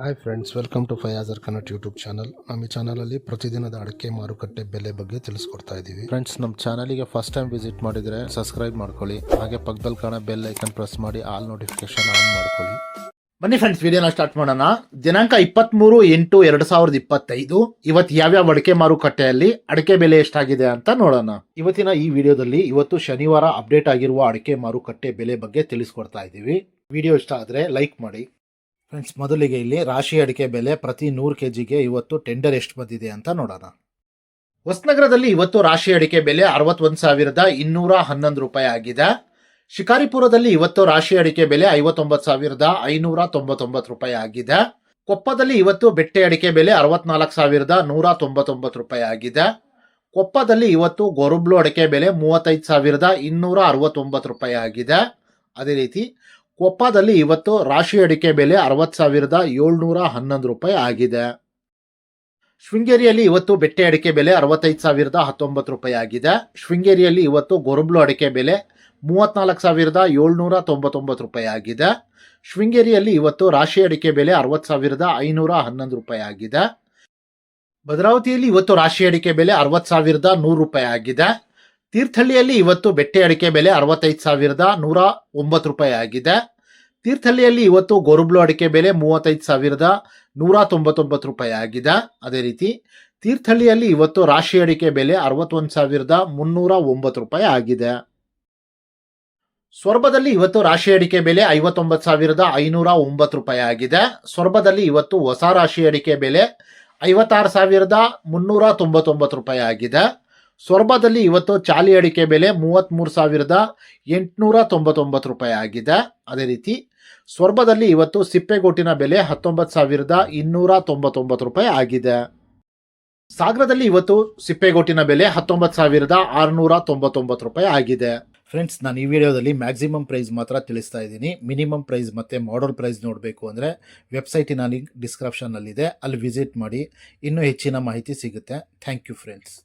Hi friends welcome to ಫಯಾಜರ್ ಕನ್ನಟ್ YouTube channel ನಮ್ಮ ಈ ಚಾನಲಲ್ಲಿ ಪ್ರತಿದಿನದ ಅಡಿಕೆ ಮಾರುಕಟ್ಟೆ ಬೆಲೆ ಬಗ್ಗೆ ತಿಳಿಸ್ಕೊಡ್ತಾ ಇದ್ದೀವಿ. ಫ್ರೆಂಡ್ಸ್ ನಮ್ಮ ಚಾನಲಿಗೆ ಫಸ್ಟ್ ಟೈಮ್ ವಿಸಿಟ್ ಮಾಡಿದರೆ ಸಬ್ಸ್ಕ್ರೈಬ್ ಮಾಡ್ಕೊಳ್ಳಿ. ಹಾಗೆ ಪಕ್ಕದಲ್ಲಿ ಕಾಣೋ ಬೆಲ್ ಐಕನ್ ಪ್ರೆಸ್ ಮಾಡಿ ಆಲ್ ನೋಟಿಫಿಕೇಶನ್ ಆನ್ ಮಾಡ್ಕೊಳ್ಳಿ. ಬನ್ನಿ ಫ್ರೆಂಡ್ಸ್ ವಿಡಿಯೋನ ಸ್ಟಾರ್ಟ್ ಮಾಡೋಣ. ದಿನಾಂಕ ಇಪ್ಪತ್ತ್ಮೂರು ಎಂಟು ಎರಡು ಸಾವಿರದ ಇಪ್ಪತ್ತೈದು. ಇವತ್ತು ಯಾವ್ಯಾವ ಅಡಿಕೆ ಮಾರುಕಟ್ಟೆಯಲ್ಲಿ ಅಡಿಕೆ ಬೆಲೆ ಎಷ್ಟಾಗಿದೆ ಅಂತ ನೋಡೋಣ. ಇವತ್ತಿನ ಈ ವಿಡಿಯೋದಲ್ಲಿ ಇವತ್ತು ಶನಿವಾರ ಅಪ್ಡೇಟ್ ಆಗಿರುವ ಅಡಿಕೆ ಮಾರುಕಟ್ಟೆ ಬೆಲೆ ಬಗ್ಗೆ ತಿಳಿಸ್ಕೊಡ್ತಾ ಇದ್ದೀವಿ. ವಿಡಿಯೋ ಇಷ್ಟ ಆದರೆ ಲೈಕ್ ಮಾಡಿ. ಫ್ರೆಂಡ್ಸ್ ಮೊದಲಿಗೆ ಇಲ್ಲಿ ರಾಶಿ ಅಡಿಕೆ ಬೆಲೆ ಪ್ರತಿ ನೂರು ಕೆ ಜಿಗೆ ಇವತ್ತು ಟೆಂಡರ್ ಎಷ್ಟು ಬಂದಿದೆ ಅಂತ ನೋಡೋಣ. ಹೊಸನಗರದಲ್ಲಿ ಇವತ್ತು ರಾಶಿ ಅಡಿಕೆ ಬೆಲೆ ಅರವತ್ತೊಂದು ಸಾವಿರದ ಇನ್ನೂರ ಹನ್ನೊಂದು ರೂಪಾಯಿ ಆಗಿದೆ. ಶಿಕಾರಿಪುರದಲ್ಲಿ ಇವತ್ತು ರಾಶಿ ಅಡಿಕೆ ಬೆಲೆ ಐವತ್ತೊಂಬತ್ತು ಸಾವಿರದ ಐನೂರ ತೊಂಬತ್ತೊಂಬತ್ತು ರೂಪಾಯಿ ಆಗಿದೆ. ಕೊಪ್ಪದಲ್ಲಿ ಇವತ್ತು ಬೆಟ್ಟೆ ಅಡಿಕೆ ಬೆಲೆ ಅರವತ್ನಾಲ್ಕು ಸಾವಿರದ ನೂರ ತೊಂಬತ್ತೊಂಬತ್ತು ರೂಪಾಯಿ ಆಗಿದೆ. ಕೊಪ್ಪದಲ್ಲಿ ಇವತ್ತು ಗೊರುಬ್ಲು ಅಡಿಕೆ ಬೆಲೆ ಮೂವತ್ತೈದು ಸಾವಿರದ ಇನ್ನೂರ ಅರವತ್ತೊಂಬತ್ತು ರೂಪಾಯಿ ಆಗಿದೆ. ಅದೇ ರೀತಿ ಕೊಪ್ಪದಲ್ಲಿ ಇವತ್ತು ರಾಶಿ ಅಡಿಕೆ ಬೆಲೆ ಅರವತ್ತು ಸಾವಿರದ ಏಳ್ನೂರ ಹನ್ನೊಂದು ರೂಪಾಯಿ ಆಗಿದೆ. ಶೃಂಗೇರಿಯಲ್ಲಿ ಇವತ್ತು ಬೆಟ್ಟೆ ಅಡಿಕೆ ಬೆಲೆ ಅರವತ್ತೈದು ಸಾವಿರದ ಹತ್ತೊಂಬತ್ತು ರೂಪಾಯಿ ಆಗಿದೆ. ಶೃಂಗೇರಿಯಲ್ಲಿ ಇವತ್ತು ಗೊರಬ್ಲು ಅಡಿಕೆ ಬೆಲೆ ಮೂವತ್ನಾಲ್ಕು ಸಾವಿರದ ಏಳ್ನೂರ ತೊಂಬತ್ತೊಂಬತ್ತು ರೂಪಾಯಿ ಆಗಿದೆ. ಶೃಂಗೇರಿಯಲ್ಲಿ ಇವತ್ತು ರಾಶಿ ಅಡಿಕೆ ಬೆಲೆ ಅರವತ್ತು ಸಾವಿರದ ಐನೂರ ಹನ್ನೊಂದು ರೂಪಾಯಿ ಆಗಿದೆ. ಭದ್ರಾವತಿಯಲ್ಲಿ ಇವತ್ತು ರಾಶಿ ಅಡಿಕೆ ಬೆಲೆ ಅರವತ್ತು ಸಾವಿರದ ನೂರು ರೂಪಾಯಿ ಆಗಿದೆ. ತೀರ್ಥಹಳ್ಳಿಯಲ್ಲಿ ಇವತ್ತು ಬೆಟ್ಟೆ ಅಡಿಕೆ ಬೆಲೆ ಅರವತ್ತೈದು ಸಾವಿರದ ನೂರ ಒಂಬತ್ತು ರೂಪಾಯಿ ಆಗಿದೆ. ತೀರ್ಥಹಳ್ಳಿಯಲ್ಲಿ ಇವತ್ತು ಗೊರುಬ್ಲು ಅಡಿಕೆ ಬೆಲೆ ಮೂವತ್ತೈದು ಸಾವಿರದ ನೂರ ತೊಂಬತ್ತೊಂಬತ್ತು ರೂಪಾಯಿ ಆಗಿದೆ. ಅದೇ ರೀತಿ ತೀರ್ಥಹಳ್ಳಿಯಲ್ಲಿ ಇವತ್ತು ರಾಶಿ ಅಡಿಕೆ ಬೆಲೆ ಅರವತ್ತೊಂದು ಸಾವಿರದ ಮುನ್ನೂರ ಒಂಬತ್ತು ರೂಪಾಯಿ ಆಗಿದೆ. ಸ್ವರ್ಭದಲ್ಲಿ ಇವತ್ತು ರಾಶಿ ಅಡಿಕೆ ಬೆಲೆ ಐವತ್ತೊಂಬತ್ತು ಸಾವಿರದ ಐನೂರ ಒಂಬತ್ತು ರೂಪಾಯಿ ಆಗಿದೆ. ಸ್ವರ್ಭದಲ್ಲಿ ಇವತ್ತು ಹೊಸ ರಾಶಿ ಅಡಿಕೆ ಬೆಲೆ ಐವತ್ತಾರು ಸಾವಿರದ ಮುನ್ನೂರ ತೊಂಬತ್ತೊಂಬತ್ತು ರೂಪಾಯಿ ಆಗಿದೆ. ಸೊರಬದಲ್ಲಿ ಇವತ್ತು ಚಾಲಿ ಅಡಿಕೆ ಬೆಲೆ ಮೂವತ್ತ್ಮೂರು ಸಾವಿರದ ಎಂಟುನೂರ ತೊಂಬತ್ತೊಂಬತ್ತು ರೂಪಾಯಿ ಆಗಿದೆ. ಅದೇ ರೀತಿ ಸ್ವರ್ಬದಲ್ಲಿ ಇವತ್ತು ಸಿಪ್ಪೆಗೋಟಿನ ಬೆಲೆ ಹತ್ತೊಂಬತ್ತು ಸಾವಿರದ ಇನ್ನೂರ ತೊಂಬತ್ತೊಂಬತ್ತು ರೂಪಾಯಿ ಆಗಿದೆ. ಸಾಗರದಲ್ಲಿ ಇವತ್ತು ಸಿಪ್ಪೆಗೋಟಿನ ಬೆಲೆ ಹತ್ತೊಂಬತ್ತು ಸಾವಿರದ ಆರುನೂರ ತೊಂಬತ್ತೊಂಬತ್ತು ರೂಪಾಯಿ ಆಗಿದೆ. ಫ್ರೆಂಡ್ಸ್ ನಾನು ಈ ವಿಡಿಯೋದಲ್ಲಿ ಮ್ಯಾಕ್ಸಿಮಮ್ ಪ್ರೈಸ್ ಮಾತ್ರ ತಿಳಿಸ್ತಾ ಇದ್ದೀನಿ. ಮಿನಿಮಮ್ ಪ್ರೈಸ್ ಮತ್ತು ಮಾಡಲ್ ಪ್ರೈಸ್ ನೋಡಬೇಕು ಅಂದರೆ ವೆಬ್ಸೈಟಿನ ಲಿಂಕ್ ಡಿಸ್ಕ್ರಿಪ್ಷನ್ನಲ್ಲಿದೆ ಅಲ್ಲಿ ವಿಸಿಟ್ ಮಾಡಿ. ಇನ್ನೂ ಹೆಚ್ಚಿನ ಮಾಹಿತಿ ಸಿಗುತ್ತೆ. Thank you friends